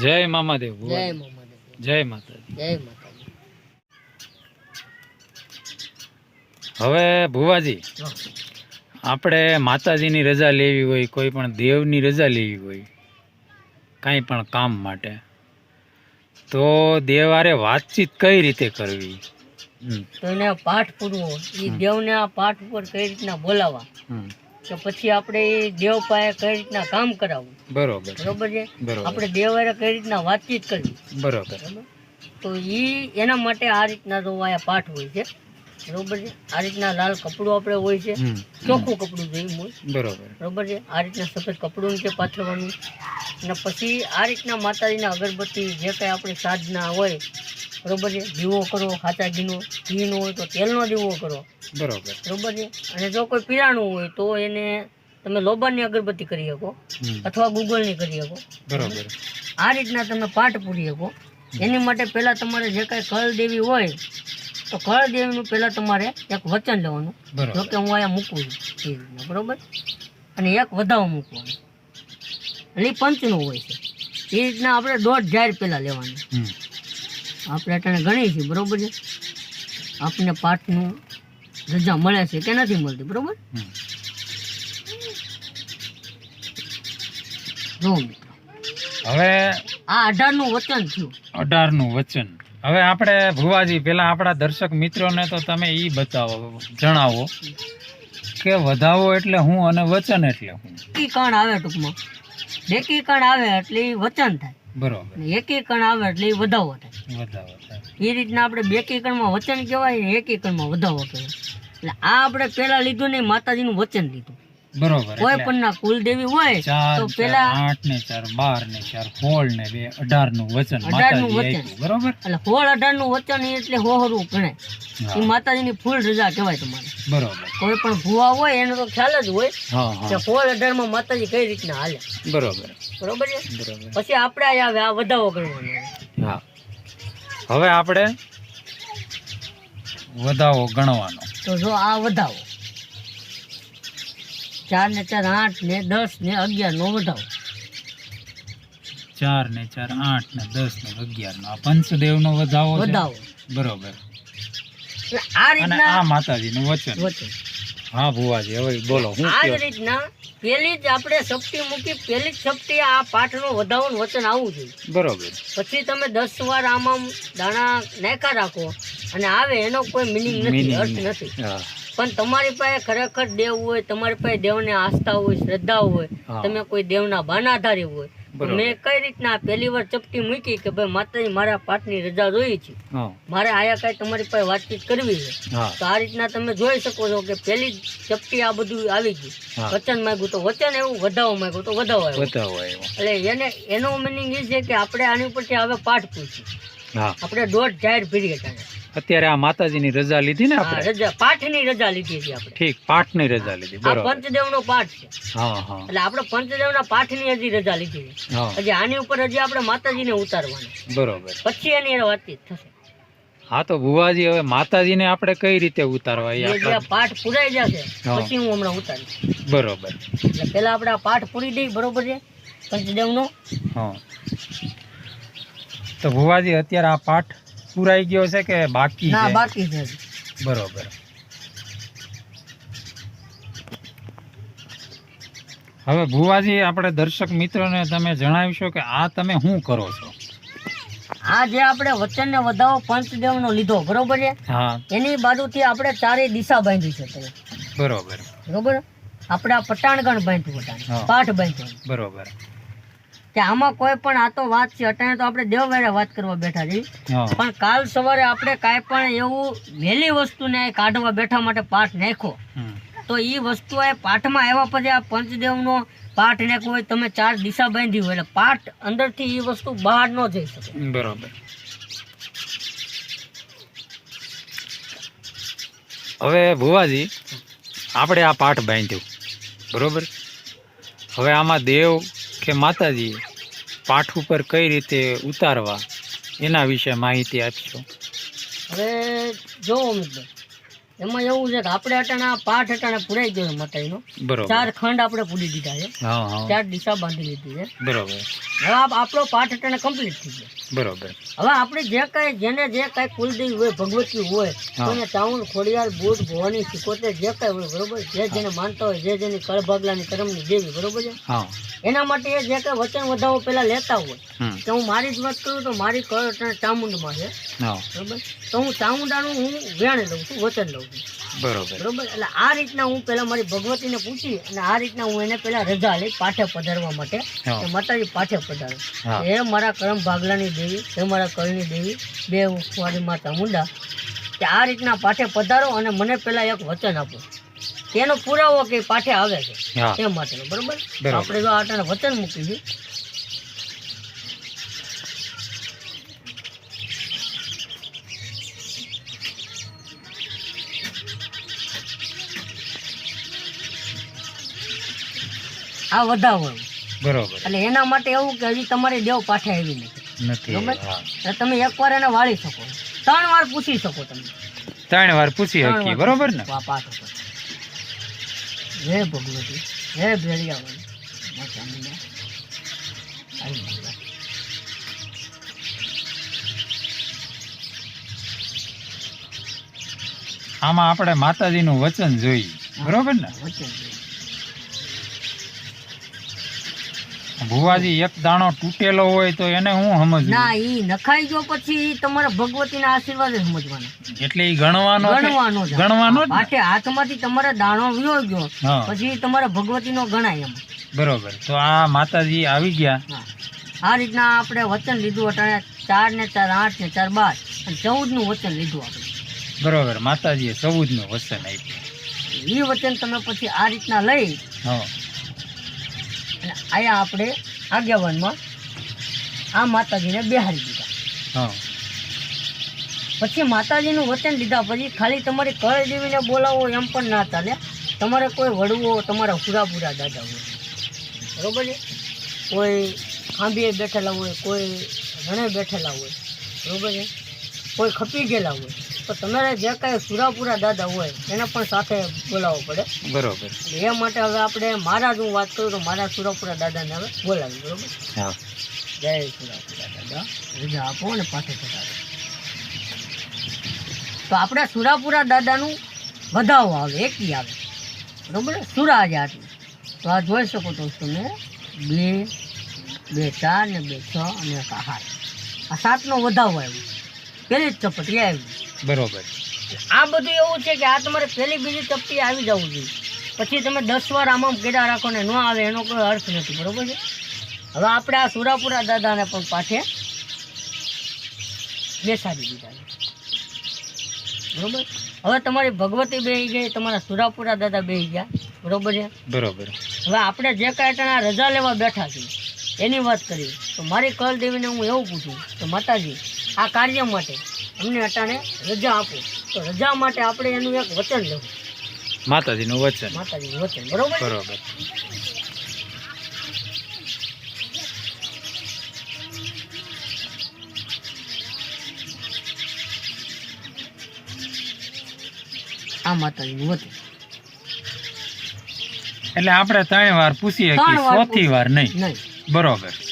જય મામાદેવ જય મોહમ્મદ જય માતાજી. જય માતાજી. હવે ભુવાજી આપણે માતાજીની રજા લેવી હોય કોઈ પણ દેવની રજા લેવી હોય કાંઈ પણ કામ માટે તો દેવારે વાતચીત કઈ રીતે કરવી? તો એને પાઠ પૂરવો. એ દેવને આ પાઠ ઉપર કઈ રીતના હમ, કે પછી આપણે એ દેવ પાસે કઈ રીતના કામ કરાવવું? બરોબર. બરોબર છે? આપણે દેવારે કઈ રીતના વાતચીત કરવી? બરોબર. તો એ એના માટે આ રીતના તો અહીંયા પાઠ હોય છે. બરોબર છે? આ રીતના લાલ કપડું આપણે હોય છે ચોખ્ખું કપડું જોઈએ હોય બરોબર. બરોબર છે? આ રીતના સફેદ કપડું છે પાથરવાનું. અને પછી આ રીતના માતાજીના અગરબત્તી જે કાંઈ આપણી સાધના હોય બરોબર છે? દીવો કરો ખાચા ઘીનો ઘીનો હોય તો તેલનો દીવો કરો. બરોબર. બરોબર છે? અને જો કોઈ પીરાણું હોય તો એને તમે લોબાની અગરબત્તી કરી શકો અથવા ગૂગલની કરી શકો. બરોબર. આ રીતના તમે પાઠ પૂરી શકો. એની માટે પહેલાં તમારે જે કાંઈ કળ દેવી હોય તો કળ દેવીનું પહેલાં તમારે એક વચન લેવાનું. જો કે હું અહીંયા મૂકું છું. એ રીતના બરોબર? અને એક વધાવો મૂકવાનું. એટલે એ પંચનું હોય છે. એ રીતના આપણે દોઢ જાહેર પહેલાં લેવાની. આપણે અટાણે ગણી છીએ બરોબર છે? આપણને પાઠનું રજા મળે છે કે નથી મળતી બરોબર. જો મિત્રો. હવે આ અઢારનું વચન થયું. અઢારનું વચન. હવે આપણે ભુવાજી પેલા આપણા દર્શક મિત્રોને તો તમે એ બતાવો જણાવો કે વધાવો એટલે હું અને વચન એટલે હું. એકી કણ આવે ટૂંકમાં. એકી કણ આવે એટલે વચન થાય. બરોબર. એકી કણ આવે એટલે વધાવો થાય. વધાવો થાય. એ રીતના આપણે બે કણમાં વચન કહેવાય ને એક કીકણમાં વધાવો કહેવાય. એટલે આ આપણે પહેલાં લીધું ને માતાજીનું વચન લીધું. બરોબર કોઈ પણ ના કુલદેવી હોય તો પેલા આઠ ને ચાર બાર ને ચાર સોળ ને બે અઢારનું વચન 18 નું માતાજી વચન. બરોબર? એટલે હોળ અઢારનું વચન એટલે હોહરું ગણાય એ માતાજીની ફૂલ રજા કહેવાય તમારે. બરોબર. કોઈ પણ ભૂવા હોય એનો તો ખ્યાલ જ હોય કે હોળ અઢારમાં માતાજી કઈ રીતના હાલે. બરોબર. બરોબર છે? બરોબર. પછી આપણે આવે આ વધાવો ગણવાનો હા. હવે આપણે વધાવો ગણવાનો. તો જો આ વધાવો. ચાર ને ચાર આઠ ને દસ ને અગિયાર નો વધાવો ચાર ને ચાર આઠ ને દસ ને અગિયાર નો. પંચદેવ નો વધાવો. વધાવો બરોબર. આ રીતના આ માતાજી નું વચન. વચન. હા ભુવાજી હવે બોલો હું આ રીતના પેલી જ આપણે શક્તિ મૂકી પેલી જ શક્તિ આ પાઠનો વધાવો વચન આવવું જોઈએ. બરોબર. પછી તમે દસ વાર આમાં દાણા નાખ્યા રાખો અને આવે એનો કોઈ મિનિંગ નથી અર્થ નથી. પણ તમારી પાસે ખરેખર દેવ હોય તમારી પાસે દેવને આસ્થા હોય શ્રદ્ધા હોય તમે કોઈ દેવના બાનાધારી હોય મેં કઈ રીતના પહેલી વાર ચપટી મૂકી કે ભાઈ માતાજી મારા પાઠની રજા જોઈ છે? મારે આયા કઈ તમારી પાસે વાતચીત કરવી છે? તો આ રીતના તમે જોઈ શકો છો કે પેલી ચપટી આ બધું આવી ગયું વચન માંગ્યું તો વચન એવું વધાવો માંગ્યું તો વધાવો એટલે એને એનો મિનિંગ એ છે કે આપણે આની ઉપરથી હવે પાઠ પૂછીએ. આપણે દોઢ જાહેર આને અત્યારે આ માતાજીની રજા લીધી ને હા, આપણે? રજા પાઠની રજા લીધી છે આપણે. ઠીક પાઠની રજા લીધી બરોબર. પંચદેવનો પાઠ છે. હા હા. એટલે આપણે પંચદેવના પાઠની હજી રજા લીધી છે. હજી આની ઉપર હજી આપણે માતાજીને ઉતારવાના બરોબર. પછી એની વાતચીત થશે. હા તો ભુવાજી હવે માતાજીને આપણે કઈ રીતે ઉતારવા એ પાઠ પૂરાઈ જશે પછી હું હમણાં ઉતારીશ. બરોબર. એટલે પહેલા આપણે આ પાઠ પૂરી દઈ બરોબર છે? પંચદેવનો. હા. તો ભુવાજી અત્યારે આ પાઠ પુરાઈ ગયો છે કે બાકી ના બાકી છે. બરોબર. હવે ભુવાજી આપણે દર્શક મિત્રોને તમે જણાવશો કે આ તમે શું કરો છો? આ જે આપણે વચનને વધાવો પંચદેવનો લીધો બરોબર છે? હા. એની બાજુથી આપણે ચારે દિશા બાંધી છે બરોબર. બરોબર? આપણે આ પટાણગણ બાંધ્યું પટાણ પાઠ બાંધ્યું બરોબર. કે આમાં કોઈ પણ આ તો વાત છે અત્યારે તો આપણે દેવવારે વાત કરવા બેઠા છીએ. પણ કાલ સવારે આપણે કાંઈ પણ એવું વહેલી વસ્તુને કાઢવા બેઠા માટે પાઠ નાખો તો એ વસ્તુ એ પાઠમાં આવ્યા પછી આ પંચદેવનો પાઠ નાખવો હોય તમે ચાર દિશા બાંધી હોય એટલે પાઠ અંદરથી એ વસ્તુ બહાર ન જઈ શકે. બરોબર. હવે ભુવાજી આપણે આ પાઠ બાંધ્યું. બરોબર? હવે આમાં દેવ કે માતાજી પાઠ ઉપર કઈ રીતે ઉતારવા? એના વિશે માહિતી આપશો. હવે જો મિત્રો એમાં એવું છે કે આપણે અટાણા પાઠ અટાણા પુરાઈ ગયો માતાજીનો ચાર ખંડ આપણે પૂરી દીધા છે. ચાર દિશા બાંધી લીધી છે. બરોબર. હવે આપણો પાઠ અટાણે કમ્પ્લીટ થઈ ગયો. બરોબર. હવે આપણે જે કાંઈ જેને જે કાંઈ કુલદેવી હોય ભગવતી હોય. કોઈને ચાવણ ખોડિયાર બુધ ભવાની સિકોતેર જે કાંઈ હોય બરોબર? જે જેને માનતા હોય જે જેની કળભાગલાની કરમની દેવી બરોબર છે? એના માટે એ જે કાંઈ વચન વધાવો પહેલાં લેતા હોય. તો કે હું મારી જ વાત કરું તો મારી કળ અટાણે ચામુંડમાં છે. બરોબર? તો હું ચામુંડાનું હું વેણ લઉં છું વચન લઉં છું. બરોબર. બરોબર? એટલે આ રીતના હું પહેલાં મારી ભગવતીને પૂછી અને આ રીતના હું એને પહેલાં રજા લઈ પાઠે પધારવા માટે કે માતાજી પાઠે પધારો. હા. મારા કરમ ભાગલાની દેવી એ મારા કળની દેવી બે વાળી માતા મુંડા કે આ રીતના પાઠે પધારો અને મને પહેલાં એક વચન આપો. તેનો પુરાવો કે પાઠે આવે છે? એ માટેનો બરોબર. આપણે જો આટાને વચન મૂકીશું આ વધાવો બરોબર. એટલે એના માટે એવું કે હજી તમારી દેવ પાસે આવી નથી. નથી તમે એકવાર એને વાળી શકો. ત્રણ વાર પૂછી શકો તમે. ત્રણ વાર પૂછી શકીએ બરોબર ને? પાઠ હે ભગવતી હે ભેળિયાવાળી. આમાં આપણે માતાજીનું વચન જોઈએ. બરોબર ને? વચન ભુવાજી એક દાણો તૂટેલો હોય તો એને હું સમજવું? ના ઈ નખાઈ ગયો પછી તમારા ભગવતીના આશીર્વાદ સમજવાનો. એટલે ઈ ગણવાનો ગણવાનો ગણવાનો માટે હાથમાંથી તમારે દાણો વ્યો ગયો પછી તમારા ભગવતીનો ગણાય એમ. બરોબર. તો આ માતાજી આવી ગયા. આ રીતના આપણે વચન લીધું અટાણે ચાર ને ચાર આઠ ને ચાર બાર અને ચૌદનું વચન લીધું આપણે. બરોબર. માતાજીએ ચૌદનું વચન આપ્યું. એ વચન તમે પછી આ રીતના લઈ હા. અને આયા આપણે આગેવાનમાં આ માતાજીને બિહારી દીધા. હા. પછી માતાજીનું વચન લીધા પછી ખાલી તમારે કળ દેવીને બોલાવો એમ પણ ના ચાલે. તમારે કોઈ વડવો તમારા પૂરાપૂરા દાદા હોય. બરોબર છે? કોઈ ખાંભીએ બેઠેલા હોય કોઈ રણે બેઠેલા હોય. બરોબર છે? કોઈ ખપી ગયેલા હોય. તો તમારે જે કાંઈ સુરાપુરા દાદા હોય એને પણ સાથે બોલાવવો પડે. બરોબર. એ માટે હવે આપણે મારા જ હું વાત કરું તો મારા સુરાપુરા દાદાને હવે બોલાવી બરોબર? હા. જય સુરાપુરા દાદા. રજા આપો અને પાછે પધારો. તો આપણે સુરાપુરા દાદાનું વધાવો આવે એકી આવે. બરોબર? સુરા આજે આટલું તો આ જોઈ શકો તો તમે બે બે ચાર ને બે છ અને એક આહાર. આ સાતનો વધાવો આવ્યો. પેલી જ ચપટી આવી. બરોબર. આ બધું એવું છે કે આ તમારે પહેલી બીજી ચપટી આવી જવું જોઈએ. પછી તમે દસ વાર આમાં કેડા રાખો ને ન આવે એનો કોઈ અર્થ નથી બરોબર છે? હવે આપણે આ સુરાપુરા દાદાને પણ પાછે બેસાડી દીધા બરોબર? હવે તમારી ભગવતી બેહી ગઈ તમારા સુરાપુરા દાદા બેહી ગયા. બરોબર છે? બરોબર. હવે આપણે જે કાંઈ રજા લેવા બેઠા છીએ એની વાત કરીએ. તો મારી કળ દેવીને હું એવું પૂછું કે માતાજી આ કાર્ય માટે અમને અટાણે રજા આપો. તો રજા માટે આપણે એનું એક વચન લેવું માતાજીનું વચન. માતાજીનું વચન બરોબર? બરોબર. આ માતાજીનું વચન. એટલે આપણે ત્રણ વાર પૂછીએ વાર ચોથી વાર નહીં. નહીં. બરોબર.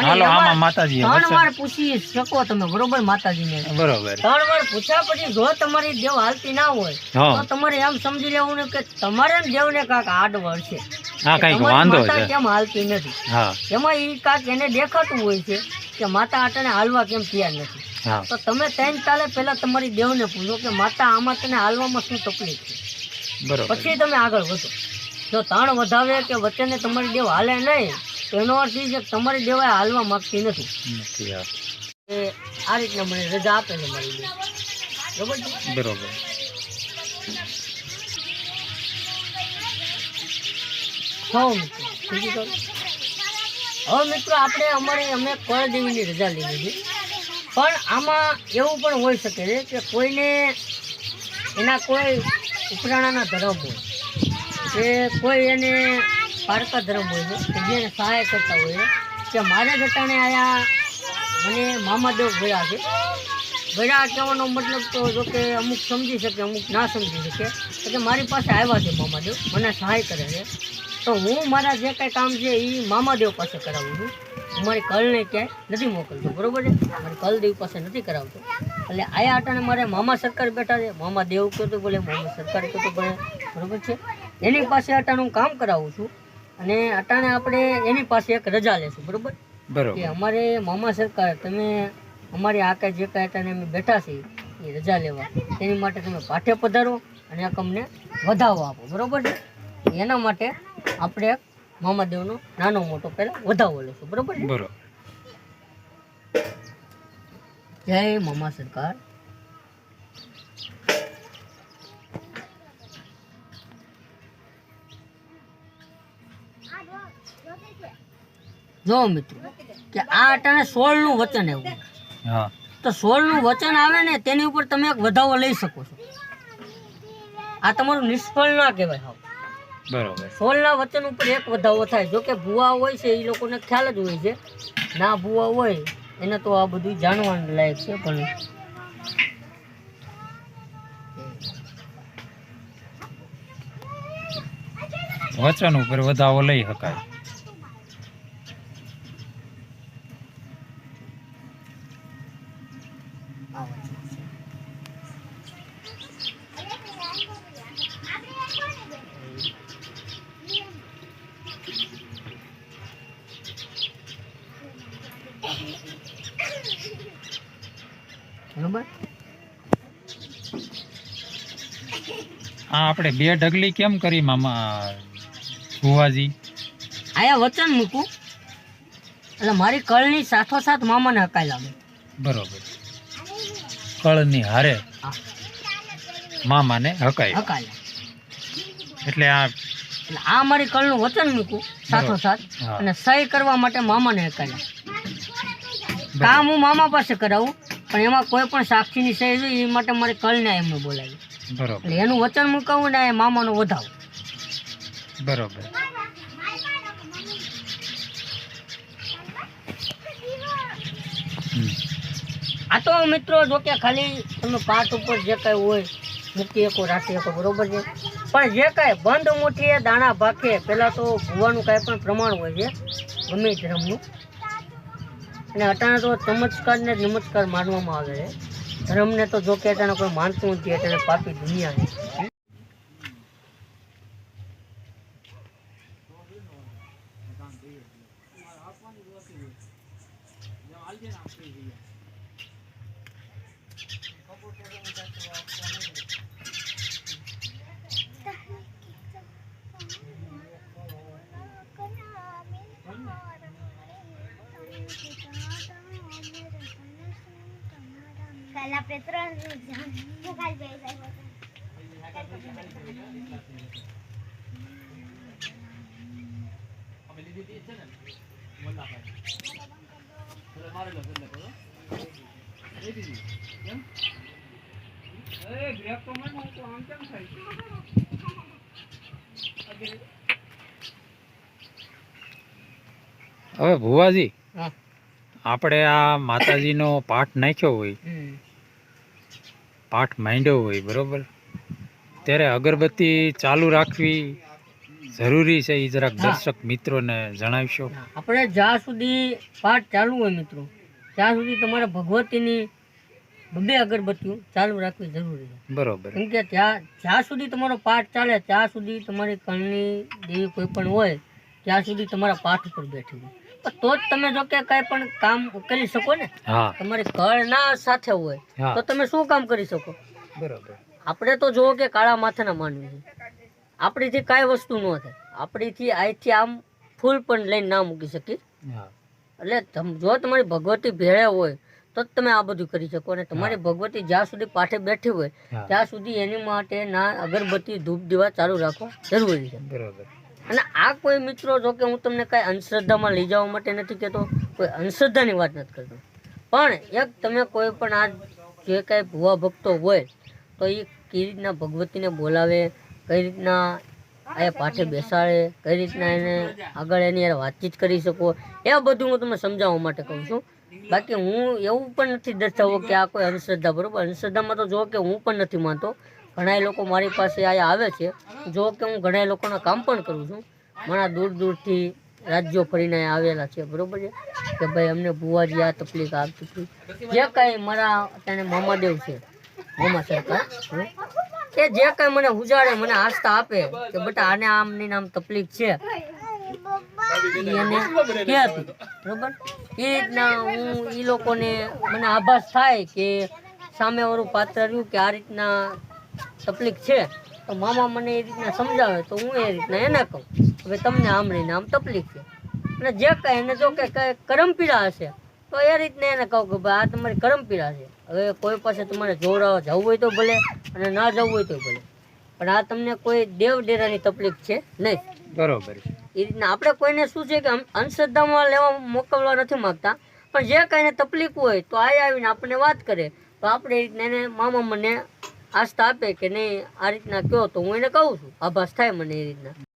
હાલો આમાં માતાજી ત્રણ વાર પૂછી શકો તમે બરોબર માતાજીને? બરોબર. ત્રણ વાર પૂછ્યા પછી જો તમારી દેવ હાલતી ના હોય તો તમારે એમ સમજી લેવું ને કે તમારે ને દેવને કાંક આડ છે હા કંઈક વાંધો છે. કેમ હાલતી નથી? હા. એમાં એ કાંક એને દેખાતું હોય છે કે માતા આટને હાલવા કેમ તૈયાર નથી. તો તમે ત્રણ ચાલે પહેલા તમારી દેવને પૂછો કે માતા આમાં તને હાલવામાં શું તકલીફ છે? બરોબર. પછી તમે આગળ વધો. જો તાણ વધાવે કે વચ્ચેને તમારી દેવ હાલે નહીં એનો અર્થ એ છે કે તમારી દેવાય હાલવા માગતી નથી. એ આ રીતના મને રજા આપે છે મારી બરોબર બરોબર. હો મિત્રો. હવે મિત્રો આપણે અમારી અમે કળદેવીની રજા લીધી છે પણ આમાં એવું પણ હોઈ શકે છે કે કોઈને એના કોઈ ઉપરાણાના ધર્મ હોય કે કોઈ એને પારકા ધર્મ હોય છે, કે જેને સહાય કરતા હોય છે, કે મારા ઘટાને આયા મને મામાદેવ ગયા છે. ગયા કહેવાનો મતલબ તો જો કે અમુક સમજી શકે, અમુક ના સમજી શકે. એટલે મારી પાસે આવ્યા છે મામાદેવ, મને સહાય કરે છે. તો હું મારા જે કાંઈ કામ છે એ મામાદેવ પાસે કરાવું છું. મારી કલને ક્યાંય નથી મોકલતો, બરાબર છે? મારી કલદેવ પાસે નથી કરાવતો. એટલે આયા અટાણે મારે મામા સરકાર બેઠા છે મામા દેવ કહેતો બોલે મામા સરકાર કહેતો બોલે બરાબર છે? એની પાસે હું કામ કરાવું છું. અને અટાણે આપણે એની પાસે એક રજા લેશું બરોબર? કે બરોબર અમારે મામા સરકાર તમે અમારી આ કાંઈ જે કાંઈ અટાણે અમે બેઠા છીએ એ રજા લેવા. તેની માટે તમે પાઠે પધારો અને એક અમને વધાવો આપો બરોબર છે? એના માટે આપણે એક મામાદેવનો નાનો મોટો પહેલાં વધાવો લેશું બરોબર બરોબર. જય મામા સરકાર. જો મિત્રો કે આ અટાણે સોળનું વચન એવું હા. તો સોળનું વચન આવે ને તેની ઉપર તમે એક વધાવો લઈ શકો છો. આ તમારું નિષ્ફળ ના કહેવાય હાવ. બરોબર. સોળના વચન ઉપર એક વધાવો થાય. જો કે ભૂવા હોય છે એ લોકોને ખ્યાલ જ હોય છે. ના ભૂવા હોય એને તો આ બધું જાણવાનું લાયક છે પણ વચન ઉપર વધાવો લઈ શકાય. આપણે બે ઢગલી કેમ કરી મામા? ભુવાજી. આયા વચન મૂકું. એટલે મારી કળની સાથોસાથ મામાને હકાયલા બરોબર. કળની હારે મામાને હકાય હકાઈ એટલે આ એટલે આ મારી કળનું વચન મૂકું સાથોસાથ સાથ અને સહી કરવા માટે મામાને હકાઈ લાગે. કામ હું મામા પાસે કરાવું પણ એમાં કોઈ પણ સાક્ષીની સહી જોઈએ એ માટે મારે કળને એમને બોલાવી. બરોબર. એનું વચન મૂકાવું ને એ મામાનો વધાવો. બરોબર. આ તો મિત્રો જો કે ખાલી તમે પાઠ ઉપર જે કાંઈ હોય, મૂકી શકો, રાખી શકો, બરોબર છે? પણ જે કાંઈ બંધ મુઠ્ઠીએ, દાણા ભાખે, પહેલાં તો ભૂવાનું કાંઈ પણ પ્રમાણ હોય છે, ગમે ધર્મનું. અને અટાણે તો ચમત્કારને નમસ્કાર માનવામાં આવે છે. ધર્મને તો જો કે અટાણે કોઈ માનતું નથી, અટાણે પાપી દુનિયા છે કાલ આપણે ત્રણ જણ હું કાલ બે જાય હવે ભુવાજી આપણે આ માતાજીનો પાઠ નાખ્યો હોય પાઠ માંડ્યો હોય બરોબર? ત્યારે અગરબત્તી ચાલુ રાખવી જરૂરી છે એ જરાક. દર્શક મિત્રોને જણાવશો. આપણે જ્યાં સુધી પાઠ ચાલુ હોય મિત્રો ત્યાં સુધી તમારે ભગવતીની બબે અગરબત્તીઓ ચાલુ રાખવી જરૂરી છે. બરોબર. કેમ કે ત્યાં જ્યાં સુધી તમારો પાઠ ચાલે ત્યાં સુધી તમારી કણની દેવી કોઈ પણ હોય ત્યાં સુધી તમારા પાઠ ઉપર બેઠી હોય તો જ તમે જો કે કાંઈ પણ કામ કરી શકો ને તમારી કળ ના સાથે હોય તો તમે શું કામ કરી શકો? બરોબર. આપણે તો જુઓ કે કાળા માથાના માનવી છે. આપણીથી કાંઈ વસ્તુ ન થાય. આપણીથી અહીંથી આમ ફૂલ પણ લઈને ના મૂકી શકીએ. એટલે જો તમારી ભગવતી ભેળે હોય તો જ તમે આ બધું કરી શકો. અને તમારી ભગવતી જ્યાં સુધી પાઠે બેઠી હોય ત્યાં સુધી એની માટે ના અગરબત્તી ધૂપ દીવા ચાલુ રાખવા જરૂરી છે. બરાબર. અને આ કોઈ મિત્રો જો કે હું તમને કાંઈ અંધશ્રદ્ધામાં લઈ જવા માટે નથી કહેતો કોઈ અંધશ્રદ્ધાની વાત નથી કરતો. પણ એક તમે કોઈ પણ આ જે કાંઈ ભુવા ભક્તો હોય તો એ કઈ રીતના ભગવતીને બોલાવે કઈ રીતના એ પાઠે બેસાડે કઈ રીતના એને આગળ એની યાર વાતચીત કરી શકો એ બધું હું તમને સમજાવવા માટે કહું છું. બાકી હું એવું પણ નથી દર્શાવવો કે આ કોઈ અંધશ્રદ્ધા, બરાબર? અંધશ્રદ્ધામાં તો જો કે હું પણ નથી માનતો. ઘણા લોકો મારી પાસે અહીંયા આવે છે. જો કે હું ઘણા લોકોના કામ પણ કરું છું. ઘણા દૂર દૂરથી રાજ્યો ફરીને આવેલા છે, બરોબર છે? કે ભાઈ, અમને ભુવાજી આ તકલીફ આપતી હતી. જે કાંઈ મારા તેને મામાદેવ છે, મામા સરકાર કે જે કાંઈ મને ઉજાડે, મને આસ્થા આપે, કે બેટા આને આમની નામ તકલીફ છે. હતી બરોબર એ રીતના હું એ લોકોને મને આભાસ થાય કે સામેવાળું પાત્ર રહ્યું કે આ રીતના તકલીફ છે. તો મામા મને એ રીતના સમજાવે તો હું એ રીતના એને કહું. હવે તમને આમની આમ તકલીફ છે. અને જે કાંઈ એને જો કે કાંઈ કરમ પીડા હશે, તો એ રીતના એને કહું કે ભાઈ આ તમારી કરમ પીડા છે. હવે કોઈ પાસે તમારે જોડાવા જવું હોય તો ભલે અને ના જવું હોય તો ભલે. પણ આ તમને કોઈ દેવ ડેરાની તકલીફ છે નહીં. બરોબર એ રીતના. આપણે કોઈને શું છે કે અંધશ્રદ્ધામાં લેવા મોકલવા નથી માગતા. પણ જે કાંઈને તકલીફ હોય તો આ આવીને આપણને વાત કરે. તો આપણે એ રીતના એને મામા મને આસ્થા આપે કે નહીં આ રીતના કહો તો હું એને કહું છું. આભાસ થાય મને એ રીતના.